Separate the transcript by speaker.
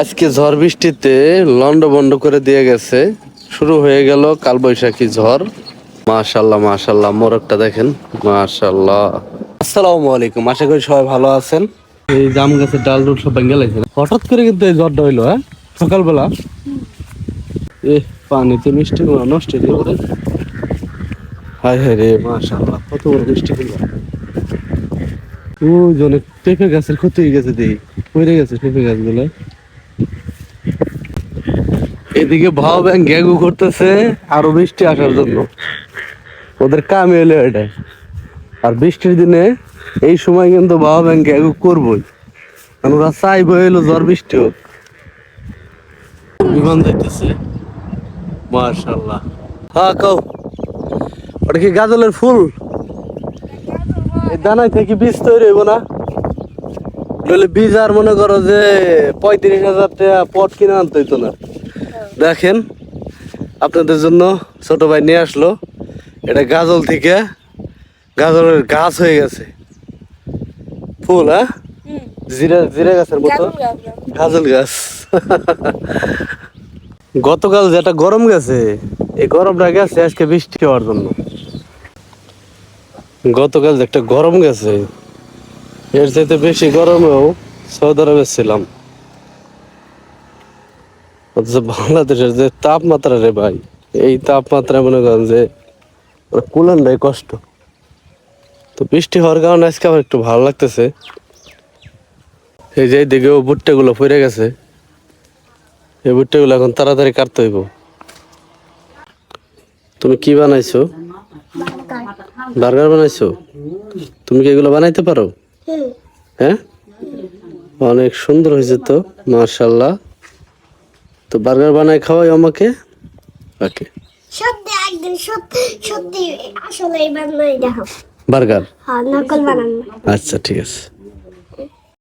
Speaker 1: আজকে ঝড় বৃষ্টিতে লন্ড বন্ড করে দিয়ে গেছে। শুরু হয়ে গেল কালবৈশাখী ঝড়। মাশাল্লাহ মাশাল্লাহ মোরগটা দেখেন। মাশাল্লাহ আসসালামু আলাইকুম, আশা করি সবাই ভালো আছেন। এই জাম গাছের ডাল ডুল সব ভেঙে লাগছে হঠাৎ করে কিন্তু এই ঝড়টা হইল হ্যাঁ? সকালবেলা। এ পানিতে মিষ্টি নষ্ট হয়ে যাবে হায় হায় রে মাশাল্লাহ কত বড় মিষ্টি গুলো ও জনে পেঁপে গাছের ক্ষতি হয়ে গেছে দেখি। পড়ে গেছে পেঁপে গাছগুলো। এদিকে ভাও ব্যাংক গ্যাগু করতেছে, আরও বৃষ্টি আসার জন্য। ওদের কাম এলো এটা। আর বৃষ্টির দিনে এই সময় কিন্তু ভাও ব্যাংক গ্যাগু করবই। কারণ ওরা চাইব এলো ঝড় বৃষ্টি হোক। বিমান যাইতেছে। মার্শাল্লাহ হ্যাঁ কও। ওটা কি গাজলের ফুল? এই দানায় থেকে বীজ তৈরি হইব না? নইলে বীজ আর মনে করো যে পঁয়ত্রিশ হাজার টাকা পট কিনে আনতে হইতো না। দেখেন আপনাদের জন্য ছোট ভাই নিয়ে আসলো। এটা গাজল থেকে গাজলের গাছ হয়ে গেছে। ফুল হ্যাঁ? জিরা জিরা গাছের মতো। গাজল গাছ গতকাল যেটা গরম গেছে এই গরমটা গেছে আজকে বৃষ্টি হওয়ার জন্য। গতকাল যে একটা গরম গেছে এর চাইতে বেশি গরমেও সৌদি আরবে ছিলাম। অথচ বাংলাদেশের যে তাপমাত্রা রে ভাই এই তাপমাত্রা মনে করেন যে কুলানটাই কষ্ট। তো বৃষ্টি হওয়ার কারণে আজকে আমার একটু ভালো লাগতেছে। এই যে দিকেও ভুট্টা গুলো পড়ে গেছে। এই ভুট্টা গুলো এখন তাড়াতাড়ি কাটতে হইব। তুমি কি বানাইছো? বার্গার বানাইছো? তুমি কি এগুলো বানাইতে পারো? হ্যাঁ? অনেক সুন্দর হয়েছে তো মার্শাল্লাহ তো বার্গার বানায় খাওয়াই আমাকে? ওকে।
Speaker 2: সত্যি একদিন সত্যি সত্যি আসলে এবার নয় দেখো
Speaker 1: বার্গার?
Speaker 2: হ্যাঁ নকল বানান
Speaker 1: আচ্ছা ঠিক আছে।